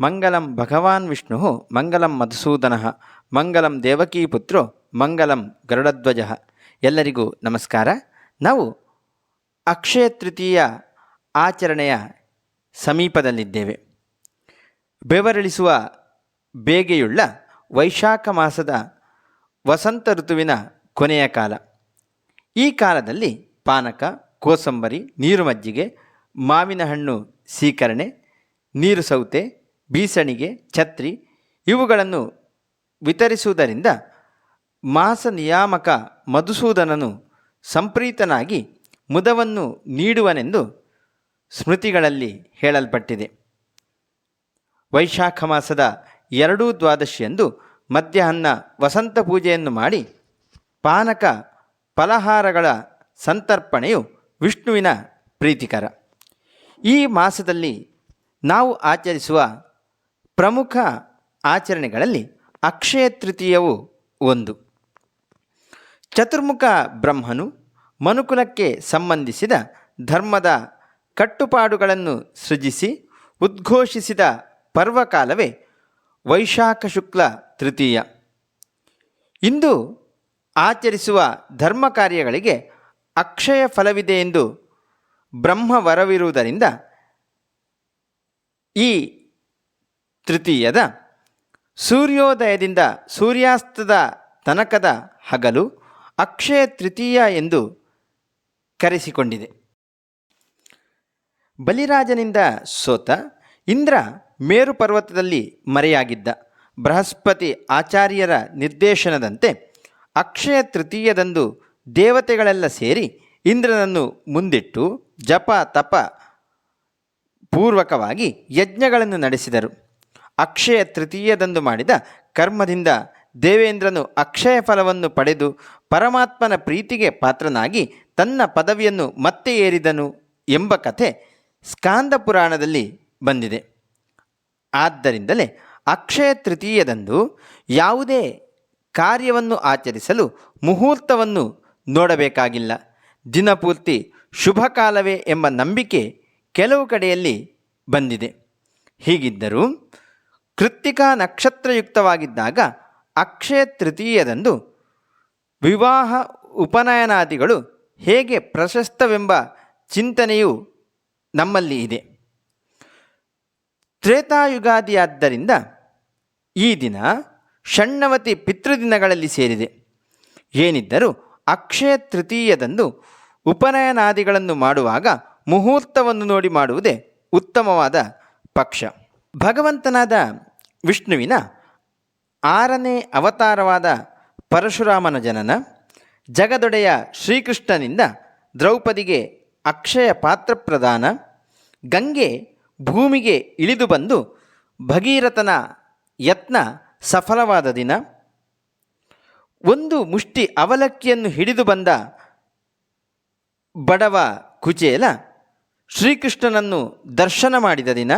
ಮಂಗಲಂ ಭಗವಾನ್ ವಿಷ್ಣು ಮಂಗಲಂ ಮಧುಸೂದನ, ಮಂಗಲಂ ದೇವಕೀಪುತ್ರೋ ಮಂಗಲಂ ಗರುಡಧ್ವಜ. ಎಲ್ಲರಿಗೂ ನಮಸ್ಕಾರ. ನಾವು ಅಕ್ಷಯ ತೃತೀಯ ಆಚರಣೆಯ ಸಮೀಪದಲ್ಲಿದ್ದೇವೆ. ಬೆವರಳಿಸುವ ಬೇಗೆಯುಳ್ಳ ವೈಶಾಖ ಮಾಸದ ವಸಂತ ಋತುವಿನ ಕೊನೆಯ ಕಾಲ. ಈ ಕಾಲದಲ್ಲಿ ಪಾನಕ, ಕೋಸಂಬರಿ, ನೀರು ಮಜ್ಜಿಗೆ, ಮಾವಿನ ಹಣ್ಣು, ಸೀಕರಣೆ, ನೀರು ಸೌತೆ ಬೀಸಣಿಗೆ, ಛತ್ರಿ ಇವುಗಳನ್ನು ವಿತರಿಸುವುದರಿಂದ ಮಾಸ ನಿಯಾಮಕ ಮಧುಸೂದನನು ಸಂಪ್ರೀತನಾಗಿ ಮುದವನ್ನು ನೀಡುವನೆಂದು ಸ್ಮೃತಿಗಳಲ್ಲಿ ಹೇಳಲ್ಪಟ್ಟಿದೆ. ವೈಶಾಖ ಮಾಸದ ಎರಡೂ ದ್ವಾದಶಿಯಂದು ಮಧ್ಯಾಹ್ನ ವಸಂತ ಪೂಜೆಯನ್ನು ಮಾಡಿ ಪಾನಕ ಫಲಹಾರಗಳ ಸಂತರ್ಪಣೆಯು ವಿಷ್ಣುವಿನ ಪ್ರೀತಿಕರ. ಈ ಮಾಸದಲ್ಲಿ ನಾವು ಆಚರಿಸುವ ಪ್ರಮುಖ ಆಚರಣೆಗಳಲ್ಲಿ ಅಕ್ಷಯ ತೃತೀಯವು ಒಂದು. ಚತುರ್ಮುಖ ಬ್ರಹ್ಮನು ಮನುಕುಲಕ್ಕೆ ಸಂಬಂಧಿಸಿದ ಧರ್ಮದ ಕಟ್ಟುಪಾಡುಗಳನ್ನು ಸೃಜಿಸಿ ಉದ್ಘೋಷಿಸಿದ ಪರ್ವಕಾಲವೇ ವೈಶಾಖ ಶುಕ್ಲ ತೃತೀಯ. ಇಂದು ಆಚರಿಸುವ ಧರ್ಮ ಕಾರ್ಯಗಳಿಗೆ ಅಕ್ಷಯ ಫಲವಿದೆ ಎಂದು ಬ್ರಹ್ಮ ವರವಿರುವುದರಿಂದ ಈ ತೃತೀಯದ ಸೂರ್ಯೋದಯದಿಂದ ಸೂರ್ಯಾಸ್ತದ ತನಕದ ಹಗಲು ಅಕ್ಷಯ ತೃತೀಯ ಎಂದು ಕರೆಸಿಕೊಂಡಿದೆ. ಬಲಿರಾಜನಿಂದ ಸೋತ ಇಂದ್ರ ಮೇರು ಪರ್ವತದಲ್ಲಿ ಮರೆಯಾಗಿದ್ದ ಬೃಹಸ್ಪತಿ ಆಚಾರ್ಯರ ನಿರ್ದೇಶನದಂತೆ ಅಕ್ಷಯ ತೃತೀಯದಂದು ದೇವತೆಗಳೆಲ್ಲ ಸೇರಿ ಇಂದ್ರನನ್ನು ಮುಂದಿಟ್ಟು ಜಪ ತಪ ಪೂರ್ವಕವಾಗಿ ಯಜ್ಞಗಳನ್ನು ನಡೆಸಿದರು. ಅಕ್ಷಯ ತೃತೀಯದಂದು ಮಾಡಿದ ಕರ್ಮದಿಂದ ದೇವೇಂದ್ರನು ಅಕ್ಷಯ ಫಲವನ್ನು ಪಡೆದು ಪರಮಾತ್ಮನ ಪ್ರೀತಿಗೆ ಪಾತ್ರನಾಗಿ ತನ್ನ ಪದವಿಯನ್ನು ಮತ್ತೆ ಏರಿದನು ಎಂಬ ಕಥೆ ಸ್ಕಾಂದ ಪುರಾಣದಲ್ಲಿ ಬಂದಿದೆ. ಆದ್ದರಿಂದಲೇ ಅಕ್ಷಯ ತೃತೀಯದಂದು ಯಾವುದೇ ಕಾರ್ಯವನ್ನು ಆಚರಿಸಲು ಮುಹೂರ್ತವನ್ನು ನೋಡಬೇಕಾಗಿಲ್ಲ. ದಿನಪೂರ್ತಿ ಶುಭ ಕಾಲವೇ ಎಂಬ ನಂಬಿಕೆ ಕೆಲವು ಕಡೆಯಲ್ಲಿ ಬಂದಿದೆ. ಹೀಗಿದ್ದರೂ ಕೃತ್ತಿಕಾ ನಕ್ಷತ್ರಯುಕ್ತವಾಗಿದ್ದಾಗ ಅಕ್ಷಯ ತೃತೀಯದಂದು ವಿವಾಹ ಉಪನಯನಾದಿಗಳು ಹೇಗೆ ಪ್ರಶಸ್ತವೆಂಬ ಚಿಂತನೆಯು ನಮ್ಮಲ್ಲಿ ಇದೆ. ತ್ರೇತಾಯುಗಾದಿಯಾದ್ದರಿಂದ ಈ ದಿನ ಷಣ್ಣವತಿ ಪಿತೃದಿನಗಳಲ್ಲಿ ಸೇರಿದೆ. ಏನಿದ್ದರೂ ಅಕ್ಷಯ ತೃತೀಯದಂದು ಉಪನಯನಾದಿಗಳನ್ನು ಮಾಡುವಾಗ ಮುಹೂರ್ತವನ್ನು ನೋಡಿ ಮಾಡುವುದೇ ಉತ್ತಮವಾದ ಪಕ್ಷ. ಭಗವಂತನಾದ ವಿಷ್ಣುವಿನ ಆರನೇ ಅವತಾರವಾದ ಪರಶುರಾಮನ ಜನನ, ಜಗದೊಡೆಯ ಶ್ರೀಕೃಷ್ಣನಿಂದ ದ್ರೌಪದಿಗೆ ಅಕ್ಷಯ ಪಾತ್ರ ಪ್ರದಾನ, ಗಂಗೆ ಭೂಮಿಗೆ ಇಳಿದು ಬಂದು ಭಗೀರಥನ ಯತ್ನ ಸಫಲವಾದ ದಿನ, ಒಂದು ಮುಷ್ಟಿ ಅವಲಕ್ಕಿಯನ್ನು ಹಿಡಿದು ಬಂದ ಬಡವ ಕುಚೇಲ ಶ್ರೀಕೃಷ್ಣನನ್ನು ದರ್ಶನ ಮಾಡಿದ ದಿನ,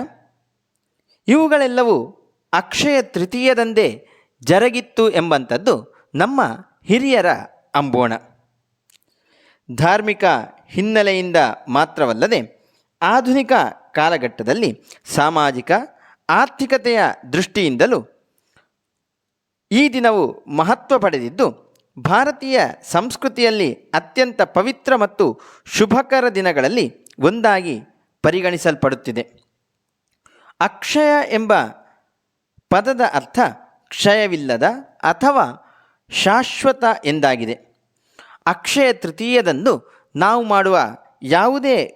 ಇವುಗಳೆಲ್ಲವೂ ಅಕ್ಷಯ ತೃತೀಯದಂದೇ ಜರಗಿತ್ತು ಎಂಬಂಥದ್ದು ನಮ್ಮ ಹಿರಿಯರ ಅಂಬೋಣ. ಧಾರ್ಮಿಕ ಹಿನ್ನೆಲೆಯಿಂದ ಮಾತ್ರವಲ್ಲದೆ ಆಧುನಿಕ ಕಾಲಘಟ್ಟದಲ್ಲಿ ಸಾಮಾಜಿಕ ಆರ್ಥಿಕತೆಯ ದೃಷ್ಟಿಯಿಂದಲೂ ಈ ದಿನವು ಮಹತ್ವ ಪಡೆದಿದ್ದು, ಭಾರತೀಯ ಸಂಸ್ಕೃತಿಯಲ್ಲಿ ಅತ್ಯಂತ ಪವಿತ್ರ ಮತ್ತು ಶುಭಕರ ದಿನಗಳಲ್ಲಿ ಒಂದಾಗಿ ಪರಿಗಣಿಸಲ್ಪಡುತ್ತಿದೆ. ಅಕ್ಷಯ ಎಂಬ ಪದದ ಅರ್ಥ ಕ್ಷಯವಿಲ್ಲದ ಅಥವಾ ಶಾಶ್ವತ ಎಂದಾಗಿದೆ. ಅಕ್ಷಯ ತೃತೀಯದಂದು ನಾವು ಮಾಡುವ ಯಾವುದೇ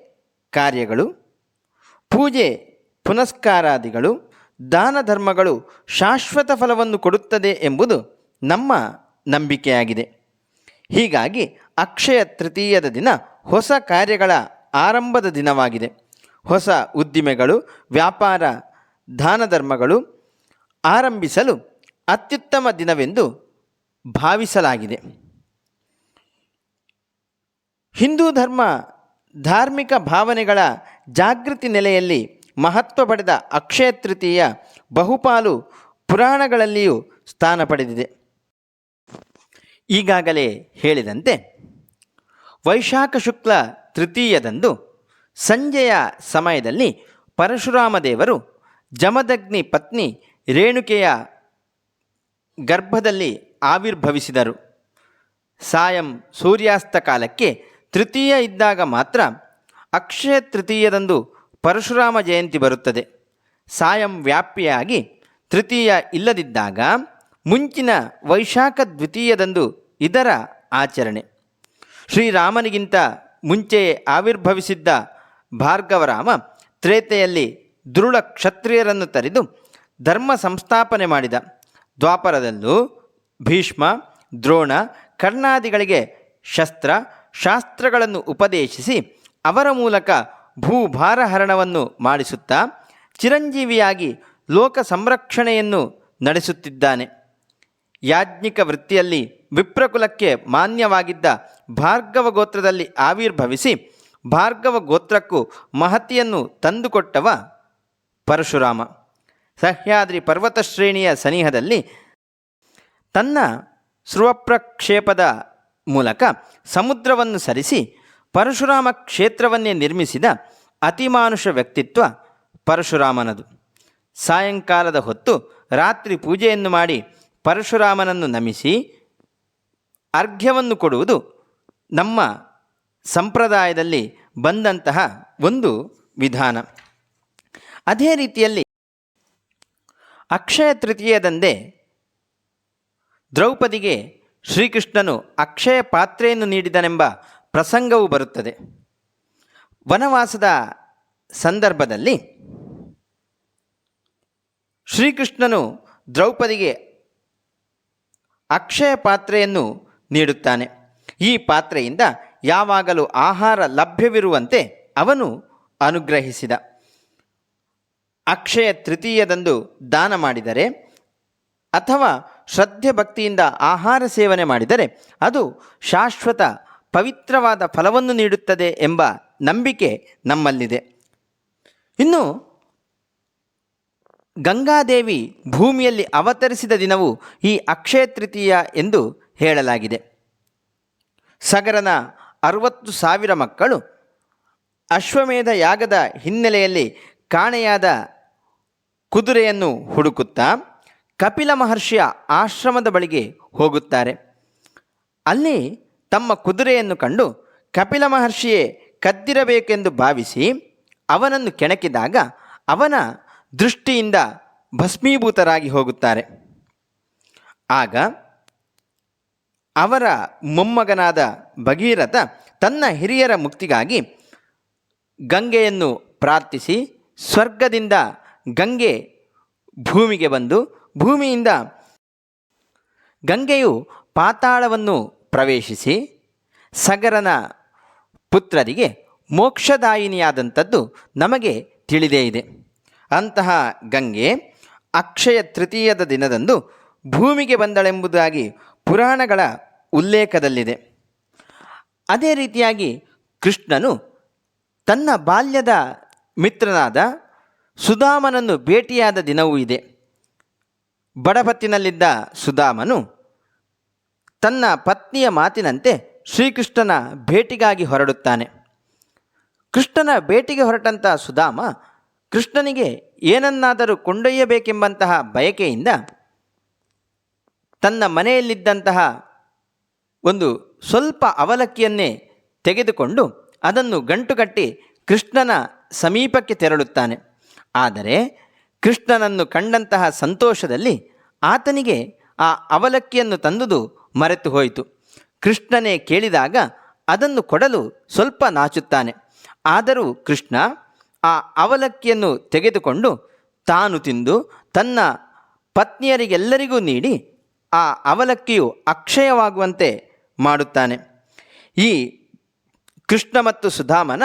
ಕಾರ್ಯಗಳು, ಪೂಜೆ ಪುನಸ್ಕಾರಾದಿಗಳು, ದಾನ ಧರ್ಮಗಳು ಶಾಶ್ವತ ಫಲವನ್ನು ಕೊಡುತ್ತದೆ ಎಂಬುದು ನಮ್ಮ ನಂಬಿಕೆಯಾಗಿದೆ. ಹೀಗಾಗಿ ಅಕ್ಷಯ ತೃತೀಯದ ದಿನ ಹೊಸ ಕಾರ್ಯಗಳ ಆರಂಭದ ದಿನವಾಗಿದೆ. ಹೊಸ ಉದ್ದಿಮೆಗಳು, ವ್ಯಾಪಾರ, ದಾನ ಧರ್ಮಗಳು ಆರಂಭಿಸಲು ಅತ್ಯುತ್ತಮ ದಿನವೆಂದು ಭಾವಿಸಲಾಗಿದೆ. ಹಿಂದೂ ಧರ್ಮ ಧಾರ್ಮಿಕ ಭಾವನೆಗಳ ಜಾಗೃತಿ ನೆಲೆಯಲ್ಲಿ ಮಹತ್ವ ಪಡೆದ ಅಕ್ಷಯ ತೃತೀಯ ಬಹುಪಾಲು ಪುರಾಣಗಳಲ್ಲಿಯೂ ಸ್ಥಾನ ಪಡೆದಿದೆ. ಈಗಾಗಲೇ ಹೇಳಿದಂತೆ ವೈಶಾಖ ಶುಕ್ಲ ತೃತೀಯದಂದು ಸಂಜೆಯ ಸಮಯದಲ್ಲಿ ಪರಶುರಾಮ ದೇವರು ಜಮದಗ್ನಿ ಪತ್ನಿ ರೇಣುಕೆಯ ಗರ್ಭದಲ್ಲಿ ಆವಿರ್ಭವಿಸಿದರು. ಸಾಯಂ ಸೂರ್ಯಾಸ್ತ ಕಾಲಕ್ಕೆ ತೃತೀಯ ಇದ್ದಾಗ ಮಾತ್ರ ಅಕ್ಷಯ ತೃತೀಯದಂದು ಪರಶುರಾಮ ಜಯಂತಿ ಬರುತ್ತದೆ. ಸಾಯಂ ವ್ಯಾಪ್ತಿಯಾಗಿ ತೃತೀಯ ಇಲ್ಲದಿದ್ದಾಗ ಮುಂಚಿನ ವೈಶಾಖ ದ್ವಿತೀಯದಂದು ಇದರ ಆಚರಣೆ. ಶ್ರೀರಾಮನಿಗಿಂತ ಮುಂಚೆಯೇ ಆವಿರ್ಭವಿಸಿದ್ದ ಭಾರ್ಗವರಾಮ ತ್ರೇತೆಯಲ್ಲಿ ದೃಢ ಕ್ಷತ್ರಿಯರನ್ನು ತರಿದು ಧರ್ಮ ಸಂಸ್ಥಾಪನೆ ಮಾಡಿದ ದ್ವಾಪರದಲ್ಲೂ ಭೀಷ್ಮ, ದ್ರೋಣ, ಕರ್ಣಾದಿಗಳಿಗೆ ಶಸ್ತ್ರ, ಶಾಸ್ತ್ರಗಳನ್ನು ಉಪದೇಶಿಸಿ ಅವರ ಮೂಲಕ ಭೂಭಾರಹರಣವನ್ನು ಮಾಡಿಸುತ್ತಾ ಚಿರಂಜೀವಿಯಾಗಿ ಲೋಕ ಸಂರಕ್ಷಣೆಯನ್ನು ನಡೆಸುತ್ತಿದ್ದಾನೆ. ಯಾಜ್ಞಿಕ ವೃತ್ತಿಯಲ್ಲಿ ವಿಪ್ರಕುಲಕ್ಕೆ ಮಾನ್ಯವಾಗಿದ್ದ ಭಾರ್ಗವ ಗೋತ್ರದಲ್ಲಿ ಆವಿರ್ಭವಿಸಿ ಭಾರ್ಗವ ಗೋತ್ರಕ್ಕೂ ಮಹತಿಯನ್ನು ತಂದುಕೊಟ್ಟವ ಪರಶುರಾಮ. ಸಹ್ಯಾದ್ರಿ ಪರ್ವತ ಶ್ರೇಣಿಯ ಸನಿಹದಲ್ಲಿ ತನ್ನ ಸೃವಪ್ರಕ್ಷೇಪದ ಮೂಲಕ ಸಮುದ್ರವನ್ನು ಸರಿಸಿ ಪರಶುರಾಮ ಕ್ಷೇತ್ರವನ್ನೇ ನಿರ್ಮಿಸಿದ ಅತಿಮಾನುಷ ವ್ಯಕ್ತಿತ್ವ ಪರಶುರಾಮನದು. ಸಾಯಂಕಾಲದ ಹೊತ್ತು ರಾತ್ರಿ ಪೂಜೆಯನ್ನು ಮಾಡಿ ಪರಶುರಾಮನನ್ನು ನಮಿಸಿ ಅರ್ಘ್ಯವನ್ನು ಕೊಡುವುದು ನಮ್ಮ ಸಂಪ್ರದಾಯದಲ್ಲಿ ಬಂದಂತಹ ಒಂದು ವಿಧಾನ. ಅದೇ ರೀತಿಯಲ್ಲಿ ಅಕ್ಷಯ ತೃತೀಯದಂದೇ ದ್ರೌಪದಿಗೆ ಶ್ರೀಕೃಷ್ಣನು ಅಕ್ಷಯ ಪಾತ್ರೆಯನ್ನು ನೀಡಿದನೆಂಬ ಪ್ರಸಂಗವು ಬರುತ್ತದೆ. ವನವಾಸದ ಸಂದರ್ಭದಲ್ಲಿ ಶ್ರೀಕೃಷ್ಣನು ದ್ರೌಪದಿಗೆ ಅಕ್ಷಯ ಪಾತ್ರೆಯನ್ನು ನೀಡುತ್ತಾನೆ. ಈ ಪಾತ್ರೆಯಿಂದ ಯಾವಾಗಲೂ ಆಹಾರ ಲಭ್ಯವಿರುವಂತೆ ಅವನು ಅನುಗ್ರಹಿಸಿದ. ಅಕ್ಷಯ ತೃತೀಯದಂದು ದಾನ ಮಾಡಿದರೆ ಅಥವಾ ಶ್ರದ್ಧೆ ಭಕ್ತಿಯಿಂದ ಆಹಾರ ಸೇವನೆ ಮಾಡಿದರೆ ಅದು ಶಾಶ್ವತ ಪವಿತ್ರವಾದ ಫಲವನ್ನು ನೀಡುತ್ತದೆ ಎಂಬ ನಂಬಿಕೆ ನಮ್ಮಲ್ಲಿದೆ. ಇನ್ನು ಗಂಗಾದೇವಿ ಭೂಮಿಯಲ್ಲಿ ಅವತರಿಸಿದ ದಿನವು ಈ ಅಕ್ಷಯ ತೃತೀಯ ಎಂದು ಹೇಳಲಾಗಿದೆ. ಸಗರನ ಅರವತ್ತು ಸಾವಿರ ಮಕ್ಕಳು ಅಶ್ವಮೇಧ ಯಾಗದ ಹಿನ್ನೆಲೆಯಲ್ಲಿ ಕಾಣೆಯಾದ ಕುದುರೆಯನ್ನು ಹುಡುಕುತ್ತಾ ಕಪಿಲ ಮಹರ್ಷಿಯ ಆಶ್ರಮದ ಬಳಿಗೆ ಹೋಗುತ್ತಾರೆ. ಅಲ್ಲಿ ತಮ್ಮ ಕುದುರೆಯನ್ನು ಕಂಡು ಕಪಿಲ ಮಹರ್ಷಿಯೇ ಕದ್ದಿರಬೇಕೆಂದು ಭಾವಿಸಿ ಅವನನ್ನು ಕೆಣಕಿದಾಗ ಅವನ ದೃಷ್ಟಿಯಿಂದ ಭಸ್ಮೀಭೂತರಾಗಿ ಹೋಗುತ್ತಾರೆ. ಆಗ ಅವರ ಮೊಮ್ಮಗನಾದ ಭಗೀರಥ ತನ್ನ ಹಿರಿಯರ ಮುಕ್ತಿಗಾಗಿ ಗಂಗೆಯನ್ನು ಪ್ರಾರ್ಥಿಸಿ ಸ್ವರ್ಗದಿಂದ ಗಂಗೆ ಭೂಮಿಗೆ ಬಂದು ಭೂಮಿಯಿಂದ ಗಂಗೆಯು ಪಾತಾಳವನ್ನು ಪ್ರವೇಶಿಸಿ ಸಗರನ ಪುತ್ರರಿಗೆ ಮೋಕ್ಷದಾಯಿನಿಯಾದಂಥದ್ದು ನಮಗೆ ತಿಳಿದೇ ಇದೆ. ಅಂತಹ ಗಂಗೆ ಅಕ್ಷಯ ತೃತೀಯದ ದಿನದಂದು ಭೂಮಿಗೆ ಬಂದಳೆಂಬುದಾಗಿ ಪುರಾಣಗಳ ಉಲ್ಲೇಖದಲ್ಲಿದೆ. ಅದೇ ರೀತಿಯಾಗಿ ಕೃಷ್ಣನು ತನ್ನ ಬಾಲ್ಯದ ಮಿತ್ರನಾದ ಸುಧಾಮನನ್ನು ಭೇಟಿಯಾದ ದಿನವೂ ಇದೆ. ಬಡಪತ್ತಿನಲ್ಲಿದ್ದ ಸುಧಾಮನು ತನ್ನ ಪತ್ನಿಯ ಮಾತಿನಂತೆ ಶ್ರೀಕೃಷ್ಣನ ಭೇಟಿಗಾಗಿ ಹೊರಡುತ್ತಾನೆ. ಕೃಷ್ಣನ ಭೇಟಿಗೆ ಹೊರಟಂಥ ಸುಧಾಮ ಕೃಷ್ಣನಿಗೆ ಏನನ್ನಾದರೂ ಕೊಂಡೊಯ್ಯಬೇಕೆಂಬಂತಹ ಬಯಕೆಯಿಂದ ತನ್ನ ಮನೆಯಲ್ಲಿದ್ದಂತಹ ಒಂದು ಸ್ವಲ್ಪ ಅವಲಕ್ಕಿಯನ್ನೇ ತೆಗೆದುಕೊಂಡು ಅದನ್ನು ಗಂಟುಕಟ್ಟಿ ಕೃಷ್ಣನ ಸಮೀಪಕ್ಕೆ ತೆರಳುತ್ತಾನೆ. ಆದರೆ ಕೃಷ್ಣನನ್ನು ಕಂಡಂತಹ ಸಂತೋಷದಲ್ಲಿ ಆತನಿಗೆ ಆ ಅವಲಕ್ಕಿಯನ್ನು ತಂದುದು ಮರೆತು ಹೋಯಿತು. ಕೃಷ್ಣನೇ ಕೇಳಿದಾಗ ಅದನ್ನು ಕೊಡಲು ಸ್ವಲ್ಪ ನಾಚುತ್ತಾನೆ. ಆದರೂ ಕೃಷ್ಣ ಆ ಅವಲಕ್ಕಿಯನ್ನು ತೆಗೆದುಕೊಂಡು ತಾನು ತಿಂದು ತನ್ನ ಪತ್ನಿಯರಿಗೆಲ್ಲರಿಗೂ ನೀಡಿ ಆ ಅವಲಕ್ಕಿಯು ಅಕ್ಷಯವಾಗುವಂತೆ ಮಾಡುತ್ತಾನೆ. ಈ ಕೃಷ್ಣ ಮತ್ತು ಸುಧಾಮನ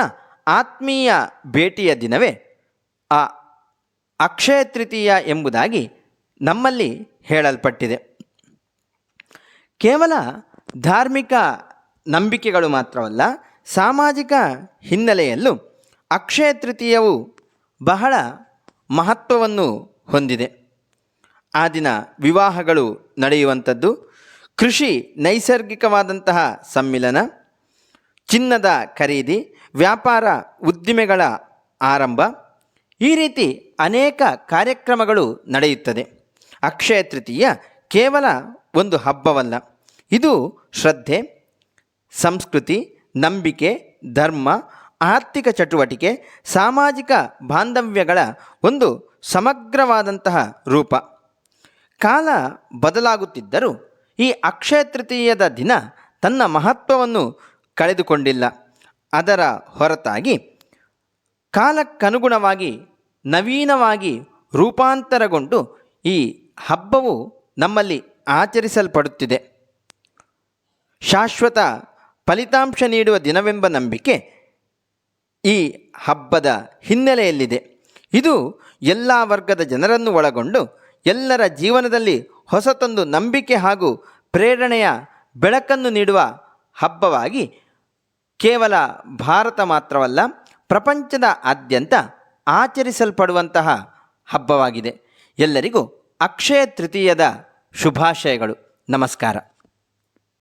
ಆತ್ಮೀಯ ಭೇಟಿಯ ದಿನವೇ ಆ ಅಕ್ಷಯ ತೃತೀಯ ಎಂಬುದಾಗಿ ನಮ್ಮಲ್ಲಿ ಹೇಳಲ್ಪಟ್ಟಿದೆ. ಕೇವಲ ಧಾರ್ಮಿಕ ನಂಬಿಕೆಗಳು ಮಾತ್ರವಲ್ಲ, ಸಾಮಾಜಿಕ ಹಿನ್ನೆಲೆಯಲ್ಲೂ ಅಕ್ಷಯ ತೃತೀಯವು ಬಹಳ ಮಹತ್ವವನ್ನು ಹೊಂದಿದೆ. ಆ ದಿನ ವಿವಾಹಗಳು ನಡೆಯುವಂಥದ್ದು, ಕೃಷಿ ನೈಸರ್ಗಿಕವಾದಂತಹ ಸಮ್ಮಿಲನ, ಚಿನ್ನದ ಖರೀದಿ, ವ್ಯಾಪಾರ ಉದ್ದಿಮೆಗಳ ಆರಂಭ, ಈ ರೀತಿ ಅನೇಕ ಕಾರ್ಯಕ್ರಮಗಳು ನಡೆಯುತ್ತದೆ. ಅಕ್ಷಯ ತೃತೀಯ ಕೇವಲ ಒಂದು ಹಬ್ಬವಲ್ಲ. ಇದು ಶ್ರದ್ಧೆ, ಸಂಸ್ಕೃತಿ, ನಂಬಿಕೆ, ಧರ್ಮ, ಆರ್ಥಿಕ ಚಟುವಟಿಕೆ, ಸಾಮಾಜಿಕ ಬಾಂಧವ್ಯಗಳ ಒಂದು ಸಮಗ್ರವಾದಂತಹ ರೂಪ. ಕಾಲ ಬದಲಾಗುತ್ತಿದ್ದರೂ ಈ ಅಕ್ಷಯ ತೃತೀಯದ ದಿನ ತನ್ನ ಮಹತ್ವವನ್ನು ಕಳೆದುಕೊಂಡಿಲ್ಲ. ಅದರ ಹೊರತಾಗಿ ಕಾಲಕ್ಕನುಗುಣವಾಗಿ ನವೀನವಾಗಿ ರೂಪಾಂತರಗೊಂಡು ಈ ಹಬ್ಬವು ನಮ್ಮಲ್ಲಿ ಆಚರಿಸಲ್ಪಡುತ್ತಿದೆ. ಶಾಶ್ವತ ಫಲಿತಾಂಶ ನೀಡುವ ದಿನವೆಂಬ ನಂಬಿಕೆ ಈ ಹಬ್ಬದ ಹಿನ್ನೆಲೆಯಲ್ಲಿದೆ. ಇದು ಎಲ್ಲ ವರ್ಗದ ಜನರನ್ನು ಒಳಗೊಂಡು ಎಲ್ಲರ ಜೀವನದಲ್ಲಿ ಹೊಸತೊಂದು ನಂಬಿಕೆ ಹಾಗೂ ಪ್ರೇರಣೆಯ ಬೆಳಕನ್ನು ನೀಡುವ ಹಬ್ಬವಾಗಿ ಕೇವಲ ಭಾರತ ಮಾತ್ರವಲ್ಲ, ಪ್ರಪಂಚದ ಆದ್ಯಂತ ಆಚರಿಸಲ್ಪಡುವಂತಹ ಹಬ್ಬವಾಗಿದೆ. ಎಲ್ಲರಿಗೂ ಅಕ್ಷಯ ತೃತೀಯದ ಶುಭಾಶಯಗಳು. ನಮಸ್ಕಾರ.